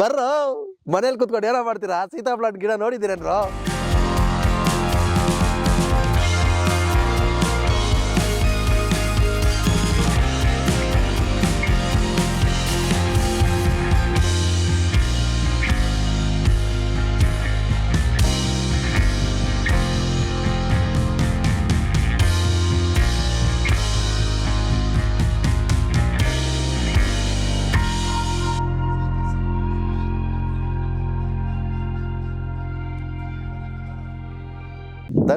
ಬರ್ರೋ ಮನೇಲಿ ಕುತ್ಕೊಂಡು ಏನೋ ಮಾಡ್ತೀರಾ? ಸೀತಾಫಲ ಗಿಡ ನೋಡಿದ್ದೀರೇನ್ರೋ?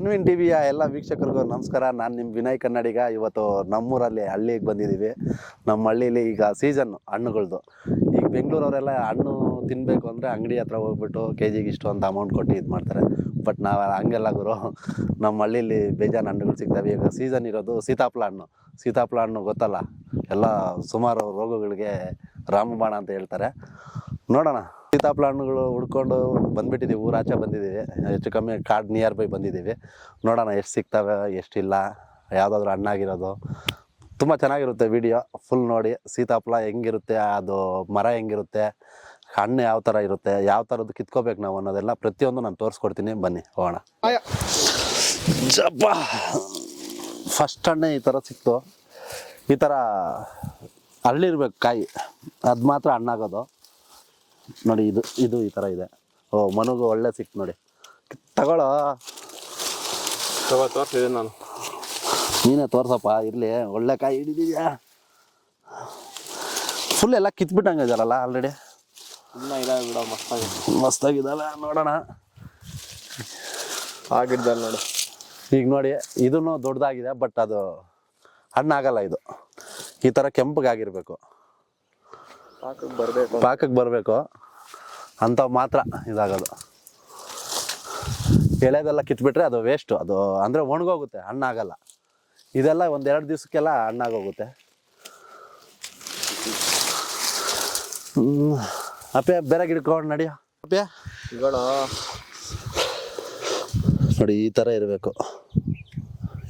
ಧನ್ವಿನ್ ಟಿವಿಯ ಎಲ್ಲ ವೀಕ್ಷಕರಿಗೂ ನಮಸ್ಕಾರ. ನಾನು ನಿಮ್ಮ ವಿನಯ್ ಕನ್ನಡಿಗ. ಇವತ್ತು ನಮ್ಮೂರಲ್ಲಿ ಹಳ್ಳಿಗೆ ಬಂದಿದ್ದೀವಿ ನಮ್ಮ ಹಳ್ಳಿಲಿ ಈಗ ಸೀಸನ್ ಹಣ್ಣುಗಳ್ದು. ಈಗ ಬೆಂಗಳೂರವರೆಲ್ಲ ಹಣ್ಣು ತಿನ್ನಬೇಕು ಅಂದರೆ ಅಂಗಡಿ ಹತ್ರ ಹೋಗ್ಬಿಟ್ಟು ಕೆ ಜಿಗೆ ಇಷ್ಟು ಅಂತ ಅಮೌಂಟ್ ಕೊಟ್ಟು ಇದು ಮಾಡ್ತಾರೆ. ಬಟ್ ನಾವು ಹಂಗೆಲ್ಲ ಗುರು ನಮ್ಮ ಹಳ್ಳಿಲಿ ಬೇಜಾನ್ ಹಣ್ಣುಗಳು ಸಿಗ್ತವೆ. ಈಗ ಸೀಸನ್ ಇರೋದು ಸೀತಾಫಲ ಹಣ್ಣು. ಸೀತಾಫಲ ಹಣ್ಣು ಗೊತ್ತಲ್ಲ? ಎಲ್ಲ ಸುಮಾರು ರೋಗಗಳಿಗೆ ರಾಮಬಾಣ ಅಂತ ಹೇಳ್ತಾರೆ. ನೋಡೋಣ. ಸೀತಾಫಲ ಹಣ್ಣುಗಳು ಹುಡ್ಕೊಂಡು ಬಂದ್ಬಿಟ್ಟಿದ್ದೀವಿ ಊರಾಚೆ ಬಂದಿದ್ದೀವಿ ಹೆಚ್ಚು ಕಮ್ಮಿ ಕಾಡು ನಿಯರ್ ಬೈ ಬಂದಿದ್ದೀವಿ ನೋಡೋಣ ಎಷ್ಟು ಸಿಗ್ತವೆ ಎಷ್ಟಿಲ್ಲ ಯಾವುದಾದ್ರೂ ಹಣ್ಣಾಗಿರೋದು ತುಂಬ ಚೆನ್ನಾಗಿರುತ್ತೆ ವಿಡಿಯೋ ಫುಲ್ ನೋಡಿ. ಸೀತಾಫಲ ಹೆಂಗಿರುತ್ತೆ ಅದು ಮರ ಹೆಂಗಿರುತ್ತೆ ಹಣ್ಣು ಯಾವ ಥರ ಇರುತ್ತೆ ಯಾವ ಥರದ್ದು ಕಿತ್ಕೋಬೇಕು ನಾವು ಅನ್ನೋದೆಲ್ಲ ಪ್ರತಿಯೊಂದು ನಾನು ತೋರಿಸ್ಕೊಡ್ತೀನಿ. ಬನ್ನಿ ಹೋಗೋಣ. ಜಪ್ಪ. ಫಸ್ಟ್ ಹಣ್ಣೆ ಈ ಥರ ಸಿಕ್ತು. ಈ ಥರ ಹಳ್ಳಿರ್ಬೇಕು ಕಾಯಿ. ಅದು ಮಾತ್ರ ಹಣ್ಣಾಗೋದು. ನೋಡಿ ಇದು ಇದು ಈ ಥರ ಇದೆ. ಓ ಮನಗೂ ಒಳ್ಳೆ ಸಿಕ್ ನೋಡಿ. ತಗೊಳ್ಳೋ ತಗೋ ತೋರಿಸಿದೆ ನಾನು. ನೀನೇ ತೋರ್ಸಪ್ಪ ಇರಲಿ. ಒಳ್ಳೆ ಕಾಯಿ ಹಿಡಿದಿದ್ಯಾ? ಫುಲ್ ಎಲ್ಲ ಕಿತ್ಬಿಟ್ಟಂಗೆ ಇದಾರಲ್ಲ ಆಲ್ರೆಡಿ ಬಿಡೋ ಮಸ್ತಾಗಿ ಮಸ್ತಾಗಿದ್ದಾವೆ ನೋಡೋಣ. ಆಗಿದ್ದಲ್ಲ ನೋಡು. ಈಗ ನೋಡಿ ಇದೂ ದೊಡ್ಡದಾಗಿದೆ ಬಟ್ ಅದು ಹಣ್ಣಾಗಲ್ಲ ಇದು. ಈ ಥರ ಕೆಂಪಗಾಗಿರ್ಬೇಕು. ಪಾಕಕ್ಕೆ ಬರಬೇಕು ಪಾಕಕ್ಕೆ ಬರಬೇಕು. ಅಂಥವು ಮಾತ್ರ ಇದಾಗೋದು. ಎಳೆದೆಲ್ಲ ಕಿತ್ಬಿಟ್ರೆ ಅದು ವೇಸ್ಟು ಅದು ಅಂದರೆ ಒಣಗೋಗುತ್ತೆ ಹಣ್ಣಾಗಲ್ಲ. ಇದೆಲ್ಲ ಒಂದೆರಡು ದಿವಸಕ್ಕೆಲ್ಲ ಹಣ್ಣಾಗೋಗುತ್ತೆ. ಅಪ್ಪ ಅಪ್ಪೆ ಬೇರೆ ಗಿಡಕೊಂಡು ನಡಿಯ. ಅಪ್ಪೆ? ನೋಡಿ ಈ ಥರ ಇರಬೇಕು.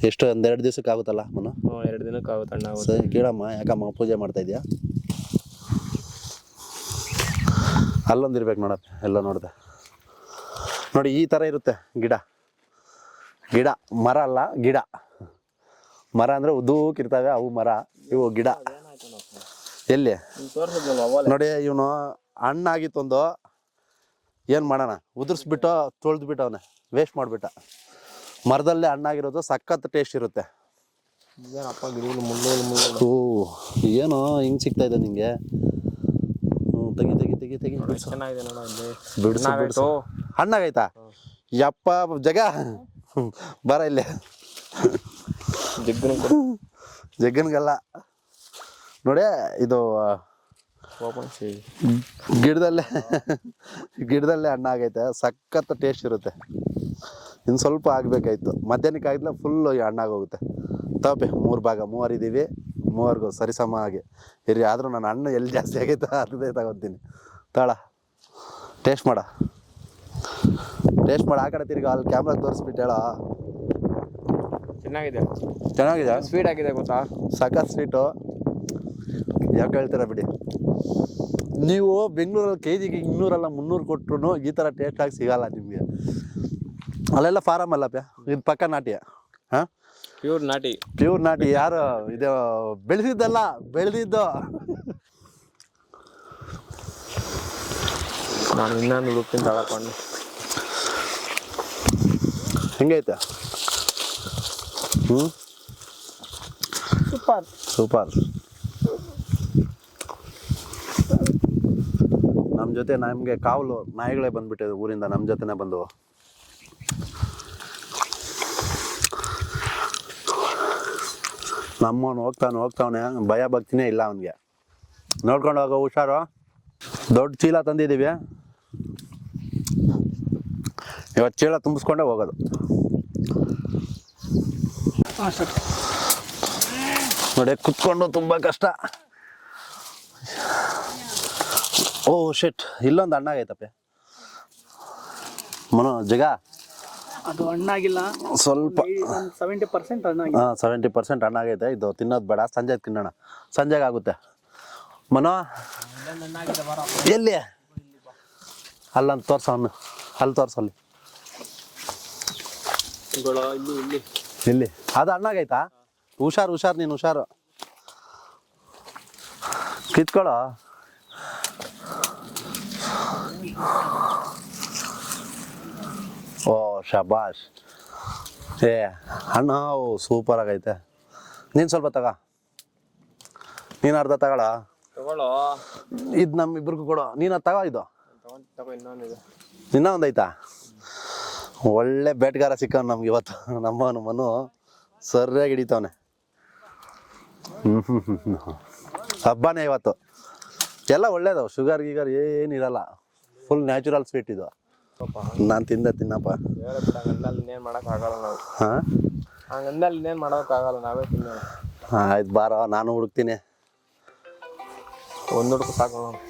ಎಷ್ಟು ಒಂದೆರಡು ದಿವಸಕ್ಕೆ ಆಗುತ್ತಲ್ಲ ಮನು? ಹ್ಞೂ ಎರಡು ದಿನಕ್ಕೆ ಆಗುತ್ತೆ. ಅಣ್ಣ ಸರಿ ಕೇಳಮ್ಮ ಯಾಕಮ್ಮ ಪೂಜೆ ಮಾಡ್ತಾ ಇದೆಯಾ? ಅಲ್ಲೊಂದಿರ್ಬೇಕು ನೋಡಪ್ಪ ಎಲ್ಲ ನೋಡಿದೆ. ನೋಡಿ ಈ ಥರ ಇರುತ್ತೆ ಗಿಡ. ಗಿಡ ಮರ ಅಲ್ಲ ಗಿಡ. ಮರ ಅಂದರೆ ಉದ್ದೂಕಿರ್ತವೆ ಅವು ಮರ ಇವು ಗಿಡ. ಎಲ್ಲಿ? ನೋಡಿ ಇವನು ಹಣ್ಣಾಗಿತ್ತೊಂದು. ಏನು ಮಾಡೋಣ? ಉದುರಿಸ್ಬಿಟ್ಟು ತೊಳೆದ್ಬಿಟ್ಟು ಅವನೇ. ವೇಸ್ಟ್ ಮಾಡಿಬಿಟ್ಟ. ಮರದಲ್ಲೇ ಹಣ್ಣಾಗಿರೋದು ಸಖತ್ ಟೇಸ್ಟ್ ಇರುತ್ತೆ. ಓ ಏನೋ ಹಿಂಗೆ ಸಿಗ್ತಾ ಇದೆ ನಿಂಗೆ. ಹ್ಮ್, ತೆಗಿ ತೆಗಿ ತೆಗಿ ತೆಗಿ. ಬಿಡ್ಸು ಚೆನ್ನಾಗಿದೆ ನೋಡ ಇಲ್ಲಿ ಬಿಡ್ಸು ಹಣ್ಣಾಗೈತಾ? ಯಪ್ಪ ಜಗ. ಬರ ಇಲ್ಲೇ. ಜಗ್ಗನ ಜಗ್ಗನ್ಗಲ್ಲ. ನೋಡಿ ಇದು ಗಿಡದಲ್ಲೇ ಗಿಡದಲ್ಲೇ ಹಣ್ಣಾಗೈತೆ. ಸಖತ್ ಟೇಸ್ಟ್ ಇರುತ್ತೆ. ಇನ್ನು ಸ್ವಲ್ಪ ಆಗಬೇಕಾಯ್ತು. ಮಧ್ಯಾಹ್ನಕ್ಕೆ ಆಗಿಲ್ಲ ಫುಲ್ಲು ಹಣ್ಣಾಗೋಗುತ್ತೆ. ತಪ್ಪೆ ಮೂರು ಭಾಗ. ಮೂವರು ಇದ್ದೀವಿ ಮೂವರಿಗೂ ಸರಿಸಮ ಆಗಿ ಇರಿ ಆದರೂ ನನ್ನ ಅಣ್ಣ ಎಲ್ಲಿ ಜಾಸ್ತಿ ಆಗೈತೆ ಅದೇ ತಗೋತೀನಿ. ತಾಳ. ಟೇಸ್ಟ್ ಮಾಡ. ಟೇಸ್ಟ್ ಮಾಡ. ಆ ಕಡೆ ತಿರ್ಗಿ ಅಲ್ಲಿ ಕ್ಯಾಮ್ರಾ ತೋರಿಸ್ಬಿಟ್ಟು ಹೇಳ. ಚೆನ್ನಾಗಿದೆ. ಚೆನ್ನಾಗಿದೆ? ಸ್ವೀಟ್ ಆಗಿದೆ ಗೊತ್ತಾ? ಸಖತ್ ಸ್ವೀಟು ಯಾಕೆ ಹೇಳ್ತೀರ ಬಿಡಿ. ನೀವು ಬೆಂಗಳೂರಲ್ಲಿ ಕೆ ಜಿಗೆ ಇನ್ನೂರಲ್ಲ ಮುನ್ನೂರು ಕೊಟ್ಟರು ಈ ಥರ ಟೇಸ್ಟಾಗಿ ಸಿಗಲ್ಲ ನಿಮಗೆ. ಅಲ್ಲೆಲ್ಲ ಫಾರಮ್ ಅಲ್ಲಪ್ಪ ಇದು ಪಕ್ಕ ನಾಟಿಯ. ಹಾಂ? ಪ್ಯೂರ್ ನಾಟಿ ಪ್ಯೂರ್ ನಾಟಿ ಯಾರು? ಇದು ಬೆಳೆದಿದ್ದಲ್ಲ ಬೆಳೆದಿದ್ದು. ನಾನು ಇನ್ನೊಂದು ಹುಡುಕ್ತೀನಿ ತಳಕೊಂಡು. ಹೆಂಗೈತೆ? ಹ್ಞೂ ಸೂಪರ್. ಸೂಪರ್. ನಮ್ಮ ಜೊತೆ ನಮಗೆ ಕಾವಲು ನಾಯಿಗಳೇ ಬಂದ್ಬಿಟ್ಟಿದೆ ಊರಿಂದ ನಮ್ಮ ಜೊತೆನೇ ಬಂದು. ನಮ್ಮವನು ಹೋಗ್ತಾನೆ, ಹೋಗ್ತಾವನೆ, ಭಯ ಭಕ್ತಿನೇ ಇಲ್ಲ ಅವನಿಗೆ. ನೋಡ್ಕೊಂಡು ಹೋಗೋ, ಹುಷಾರು. ದೊಡ್ಡ ಚೀಲ ತಂದಿದ್ದೀವಿ. ಇವತ್ತು ಚೀಲ ತುಂಬಿಸ್ಕೊಂಡೇ ಹೋಗೋದು. ನೋಡಿ, ಕುತ್ಕೊಂಡು ತುಂಬ ಕಷ್ಟ. ಓ ಶೆಟ್ ಇಲ್ಲೊಂದು ಅಣ್ಣ ಆಗೈತಪ್ಪ ಮನೋ ಜಗ. ಅದು ಹಣ್ಣಾಗಿಲ್ಲ. ಸ್ವಲ್ಪ. ಸೆವೆಂಟಿ ಪರ್ಸೆಂಟ್ ಹಣ್ಣಾಗಿಲ್ಲ ಹಾಂ ಸೆವೆಂಟಿ ಪರ್ಸೆಂಟ್ ಹಣ್ಣಾಗೈತೆ. ಇದು ತಿನ್ನೋದು ಬೇಡ. ಸಂಜೆ ತಿನ್ನೋಣ. ಸಂಜೆಗೆ ಆಗುತ್ತೆ. ಮನೋ ಎಲ್ಲಿ? ಅಲ್ಲಂತ ತೋರ್ಸ ಅವನು. ಅಲ್ಲಿ ತೋರ್ಸಲ್ಲಿ ಇಲ್ಲಿ ಇಲ್ಲಿ. ಇಲ್ಲಿ. ಅದು ಹಣ್ಣಾಗೈತಾ? ಹುಷಾರು ಹುಷಾರು ನೀನು ಹುಷಾರು. ಕಿತ್ಕೊಳ್ಳೋ. ಶಬಾಷ್. ಏ ಅಣ್ಣ ಸೂಪರ್ ಆಗೈತೆ. ನೀನು ಸ್ವಲ್ಪ ತಗ. ನೀನು ಅರ್ಧ ತಗೊಳ. ಇದು ನಮ್ಮ ಇಬ್ರಿಗೂ ಕೊಡು. ನೀನು ಅದು ತಗೋ ಇದು. ಇನ್ನೂ ಒಂದೈತಾ ಒಳ್ಳೆ ಬೇಟ್ಗಾರ ಸಿಕ್ಕವ್ ನಮ್ಗೆ ಇವತ್ತು. ನಮ್ಮ ಮನು ಸರಿಯಾಗಿ ಹಿಡಿತವನೆ. ಹ್ಞೂ ಹ್ಞೂ ಹ್ಞೂ ಹಬ್ಬನೇ ಇವತ್ತು. ಎಲ್ಲ ಒಳ್ಳೇದು ಶುಗರ್ ಗೀಗರ್ ಏನಿರಲ್ಲ. ಫುಲ್ ನ್ಯಾಚುರಲ್ ಸ್ವೀಟ್ ಇದು. ನಾನು ತಿಂದ ತಿನ್ನಪ್ಪ. ಇನ್ನೇನು ಮಾಡೋಕ್ಕಾಗಲ್ಲ ನಾವು. ಹಾಂ? ಹಂಗಂದಲ್ಲಿ ಇನ್ನೇನು ಮಾಡೋಕ್ಕಾಗಲ್ಲ ನಾವೇ ತಿನ್ನೋಣ. ಆಯ್ತು ಬಾರ ನಾನು ಹುಡುಕ್ತೀನಿ. ಒಂದು ಹುಡುಕು ಸಾಕು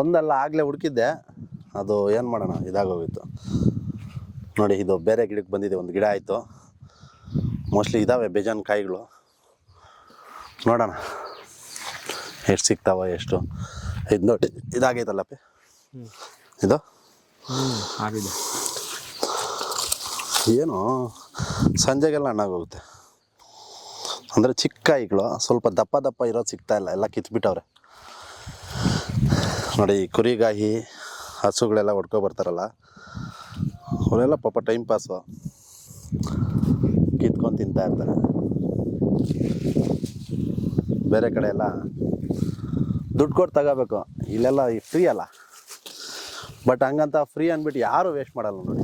ಒಂದಲ್ಲ ಆಗಲೇ ಹುಡುಕಿದ್ದೆ. ಅದು ಏನು ಮಾಡೋಣ ಇದಾಗೋಗಿತ್ತು. ನೋಡಿ ಇದು ಬೇರೆ ಗಿಡಕ್ಕೆ ಬಂದಿದೆ ಒಂದು ಗಿಡ ಆಯಿತು. ಮೋಸ್ಟ್ಲಿ ಇದಾವೆ ಬೇಜಾನ್ ಕಾಯಿಗಳು. ನೋಡೋಣ. ಎಷ್ಟು ಸಿಗ್ತಾವ ಎಷ್ಟು. ಇದು ನೋಡಿ ಇದಾಗೈತಲ್ಲಪ್ಪ. ಇದು? ಏನು? ಸಂಜೆಗೆಲ್ಲ ಹಣ್ಣಾಗೋಗುತ್ತೆ. ಅಂದರೆ ಚಿಕ್ಕ ಕಾಯಿಗಳು ಸ್ವಲ್ಪ ದಪ್ಪ ದಪ್ಪ ಇರೋದು ಸಿಗ್ತಾ ಇಲ್ಲ, ಎಲ್ಲ ಕಿತ್ಬಿಟ್ಟವ್ರೆ. ನೋಡಿ ಕುರಿಗಾಯಿ, ಹಸುಗಳೆಲ್ಲ ಹೊಡ್ಕೊ ಬರ್ತಾರಲ್ಲ, ಅವರೆಲ್ಲ ಪಾಪ ಟೈಮ್ ಪಾಸು ಕಿತ್ಕೊಂಡು ತಿಂತಾ ಇರ್ತಾರೆ. ಬೇರೆ ಕಡೆ ಎಲ್ಲ ದುಡ್ಡು ಕೊಟ್ಟು ತಗೋಬೇಕು. ಇಲ್ಲೆಲ್ಲ ಫ್ರೀ ಅಲ್ಲ. ಬಟ್ ಹಂಗಂತ ಫ್ರೀ ಅಂದ್ಬಿಟ್ಟು ಯಾರು ವೇಸ್ಟ್ ಮಾಡಲ್ಲ ನೋಡಿ.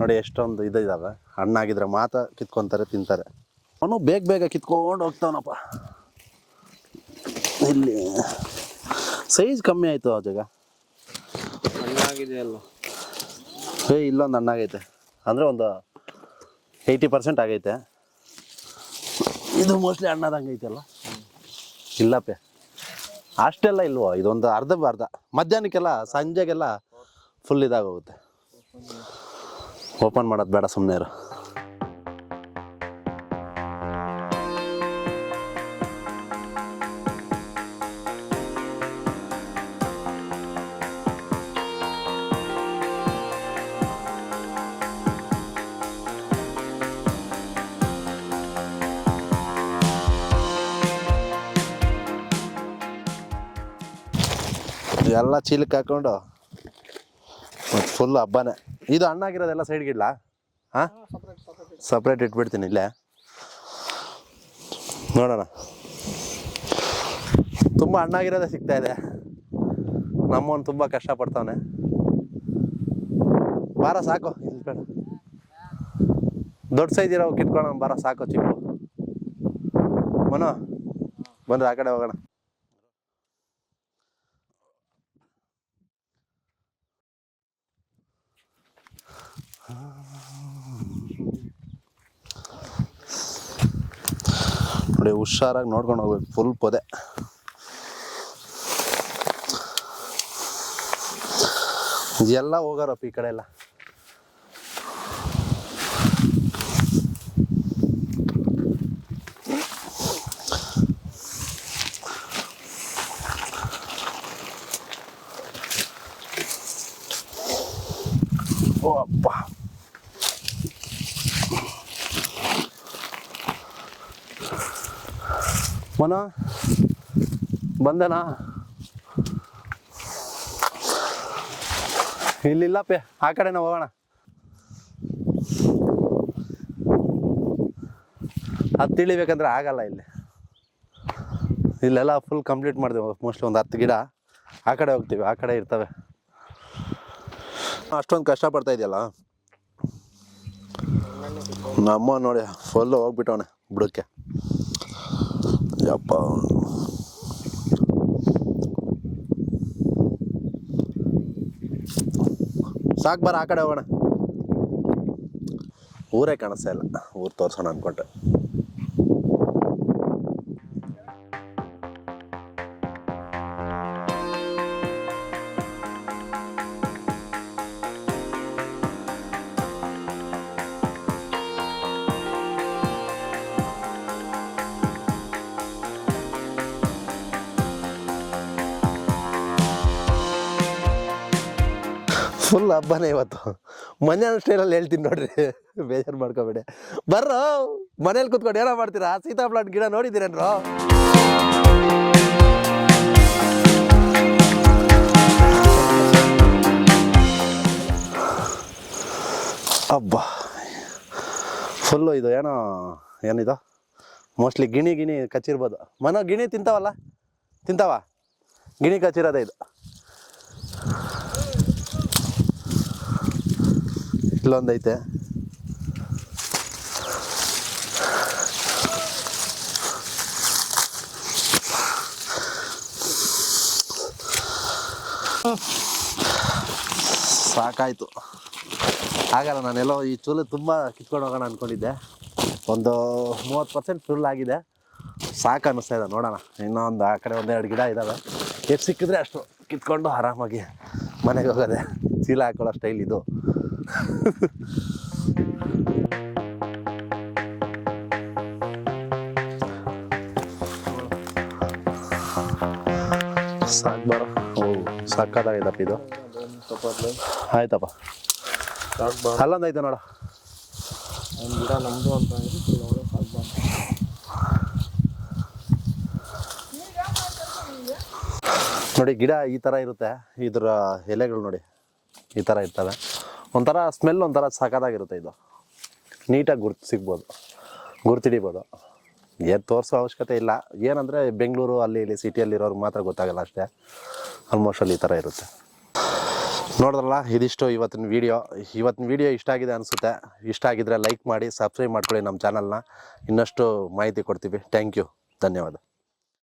ನೋಡಿ ಎಷ್ಟೊಂದು ಇದು ಇದಾವೆ. ಹಣ್ಣಾಗಿದ್ರೆ ಮಾತ್ರ ಕಿತ್ಕೊತಾರೆ ತಿಂತಾರೆ. ಅವನು ಬೇಗ ಬೇಗ ಕಿತ್ಕೊಂಡು ಹೋಗ್ತಾವನಪ್ಪ. ಇಲ್ಲಿ ಸೈಜ್ ಕಮ್ಮಿ ಆಯಿತು ಆ ಜಾಗ. ಏ ಇಲ್ಲೊಂದು ಹಣ್ಣಾಗೈತೆ. ಅಂದರೆ ಒಂದು ಏಯ್ಟಿ ಪರ್ಸೆಂಟ್ ಆಗೈತೆ. ಇದು ಮೋಸ್ಟ್ಲಿ ಹಣ್ಣಾದಂಗೆ ಅಲ್ಲ? ಇಲ್ಲಪ್ಪೆ. ಅಷ್ಟೆಲ್ಲ ಇಲ್ವೋ? ಇದೊಂದು ಅರ್ಧ ಅರ್ಧ ಮಧ್ಯಾಹ್ನಕ್ಕೆಲ್ಲ ಸಂಜೆಗೆಲ್ಲ ಫುಲ್ ಇದಾಗೋಗುತ್ತೆ. ಓಪನ್ ಮಾಡೋದು ಬೇಡ ಸುಮ್ಮನೆ ಇರು. ಎಲ್ಲ ಚೀಲಕ್ಕೆ ಹಾಕೊಂಡು ಫುಲ್ ಹಬ್ಬನೇ. ಇದು ಹಣ್ಣಾಗಿರೋದೆಲ್ಲ ಇಡ್ಲಾ ಹಾಂ? ಸಪ್ರೇಟ್ ಇಟ್ಬಿಡ್ತೀನಿ ಇಲ್ಲೇ. ನೋಡೋಣ. ತುಂಬ ಹಣ್ಣಾಗಿರೋದೇ ಸಿಗ್ತಾ ಇದೆ. ನಮ್ಮವನು ತುಂಬ ಕಷ್ಟಪಡ್ತಾವನೆ. ಬಾರ ಸಾಕು. ಇಲ್ಲಿ ಬೇಡ ದೊಡ್ಡ ಸೈಜ್ ಇರೋ ಕಿತ್ಕೊಳ್ಳೋಣ, ಬಾರ ಸಾಕು ಚಿಕ್ಕ. ಮನೋ, ಬಂದ್ರೆ ಆ ಕಡೆ ಹೋಗೋಣ. ನೋಡಿ ಹುಷಾರಾಗಿ ನೋಡ್ಕೊಂಡು ಹೋಗ್ಬೇಕು ಫುಲ್ ಪೊದೆ. ಎಲ್ಲ ಹೋಗಾರಪ್ಪ ಈ ಕಡೆ ಎಲ್ಲ. ಮನ ಬಂದನಾ ಇಲ್ಲಿಲ್ಲಪ್ಪೆ ಆ ಕಡೆನ ಹೋಗೋಣ. ಅದು ತಿಳಿಬೇಕಂದ್ರೆ ಆಗಲ್ಲ ಇಲ್ಲಿ. ಇಲ್ಲೆಲ್ಲ ಫುಲ್ ಕಂಪ್ಲೀಟ್ ಮಾಡಿದೆವು ಮೋಸ್ಟ್ಲಿ ಒಂದು ಹತ್ತು ಗಿಡ. ಆ ಕಡೆ ಹೋಗ್ತೀವಿ, ಆ ಕಡೆ ಇರ್ತವೆ. ಅಷ್ಟೊಂದು ಕಷ್ಟಪಡ್ತಾ ಇದೆಯಲ್ಲ? ನಮ್ಮ ನೋಡಿ ಫುಲ್ಲು ಹೋಗ್ಬಿಟ್ಟವನೆ, ಬುಡಕ್ಕೆ. ಯಪ್ಪ ಸಾಕು ಬರ ಆ ಕಡೆ ಹೋಗೋಣ. ಊರೇ ಕಾಣಿಸ್ತಾ ಇಲ್ಲ. ಊರು ತೋರ್ಸೋಣ ಅನ್ಕೊಂಡೆ. ಫುಲ್ ಹಬ್ಬನೇ ಇವತ್ತು. ಮನೆ ಸ್ಟೈಲಲ್ಲಿ ಹೇಳ್ತೀನಿ ನೋಡ್ರಿ. ಬೇಜಾರು ಮಾಡ್ಕೋಬೇಡಿ. ಬರ್ರೋ, ಮನೇಲಿ ಕುತ್ಕೊಂಡು ಏನೋ ಮಾಡ್ತೀರಾ? ಸೀತಾಫಲ ಗಿಡ ನೋಡಿದ್ದೀರೇನ್ರೋ? ಹಬ್ಬ ಫುಲ್ಲು ಇದು ಏನೋ, ಏನಿದು? ಮೋಸ್ಟ್ಲಿ ಗಿಣಿ ಗಿಣಿ ಕಚ್ಚಿರ್ಬೋದು. ಮನೋ, ಗಿಣಿ ತಿಂತಾವಲ್ಲ? ತಿಂತಾವ? ಗಿಣಿ ಕಚ್ಚಿರೋದೇ ಇದು. ಇಲ್ಲೊಂದೈತೆ ಸಾಕಾಯ್ತು. ಆಗಲ್ಲ ನಾನೆಲ್ಲೋ ಈ ಚೂಲು ತುಂಬ ಕಿತ್ಕೊಂಡು ಹೋಗೋಣ ಅಂದ್ಕೊಂಡಿದ್ದೆ ಒಂದು ಮೂವತ್ತು ಪರ್ಸೆಂಟ್ ಫುಲ್ ಆಗಿದೆ. ಸಾಕು ಅನ್ನಿಸ್ತಾ ಇದೆ, ನೋಡೋಣ. ಇನ್ನೊಂದು ಆ ಕಡೆ ಒಂದೆರಡು ಗಿಡ ಇದ್ದಾವೆ ಎಷ್ಟು ಸಿಕ್ಕಿದ್ರೆ ಅಷ್ಟು ಕಿತ್ಕೊಂಡು ಆರಾಮಾಗಿ ಮನೆಗೆ ಹೋಗೋದೆ. ಚೀಲ ಹಾಕೊಳ್ಳೋ ಸ್ಟೈಲ್ ಇದು. ಸಾಕು ಬರೋ ಓ ಇದು. ಆಯ್ತಪ್ಪ. ಅಲ್ಲೊಂದೈತೆ ನೋಡು. ಗಿಡ ನಮ್ಮದು ಅಂತ ನೋಡಿ, ಗಿಡ ಈ ಥರ ಇರುತ್ತೆ. ಇದರ ಎಲೆಗಳು ನೋಡಿ, ಈ ಥರ ಇರ್ತವೆ. ಒಂಥರ ಸ್ಮೆಲ್ ಒಂಥರ ಸಖತ್ತಾಗಿರುತ್ತೆ ಇದು. ನೀಟಾಗಿ ಗುರ್ತು ಸಿಗ್ಬೋದು. ಗುರ್ತಿಡಿಬೋದು. ಏನು ತೋರಿಸೋ ಅವಶ್ಯಕತೆ ಇಲ್ಲ. ಏನಂದರೆ ಬೆಂಗಳೂರು, ಅಲ್ಲಿ ಇಲ್ಲಿ ಸಿಟಿಯಲ್ಲಿರೋರು ಮಾತ್ರ ಗೊತ್ತಾಗಲ್ಲ ಅಷ್ಟೇ. ಆಲ್ಮೋಸ್ಟ್ ಅಲ್ಲಿ ಈ ಥರ ಇರುತ್ತೆ. ನೋಡಿದ್ರಲ್ಲ, ಇದಿಷ್ಟು ಇವತ್ತಿನ ವಿಡಿಯೋ ಇವತ್ತಿನ ವಿಡಿಯೋ ಇಷ್ಟ ಆಗಿದೆ ಅನಿಸುತ್ತೆ. ಇಷ್ಟ ಆಗಿದ್ರೆ ಲೈಕ್ ಮಾಡಿ ಸಬ್ಸ್ಕ್ರೈಬ್ ಮಾಡ್ಕೊಳ್ಳಿ ನಮ್ಮ ಚಾನಲ್ನ ಇನ್ನಷ್ಟು ಮಾಹಿತಿ ಕೊಡ್ತೀವಿ. ಥ್ಯಾಂಕ್ ಯು ಧನ್ಯವಾದ.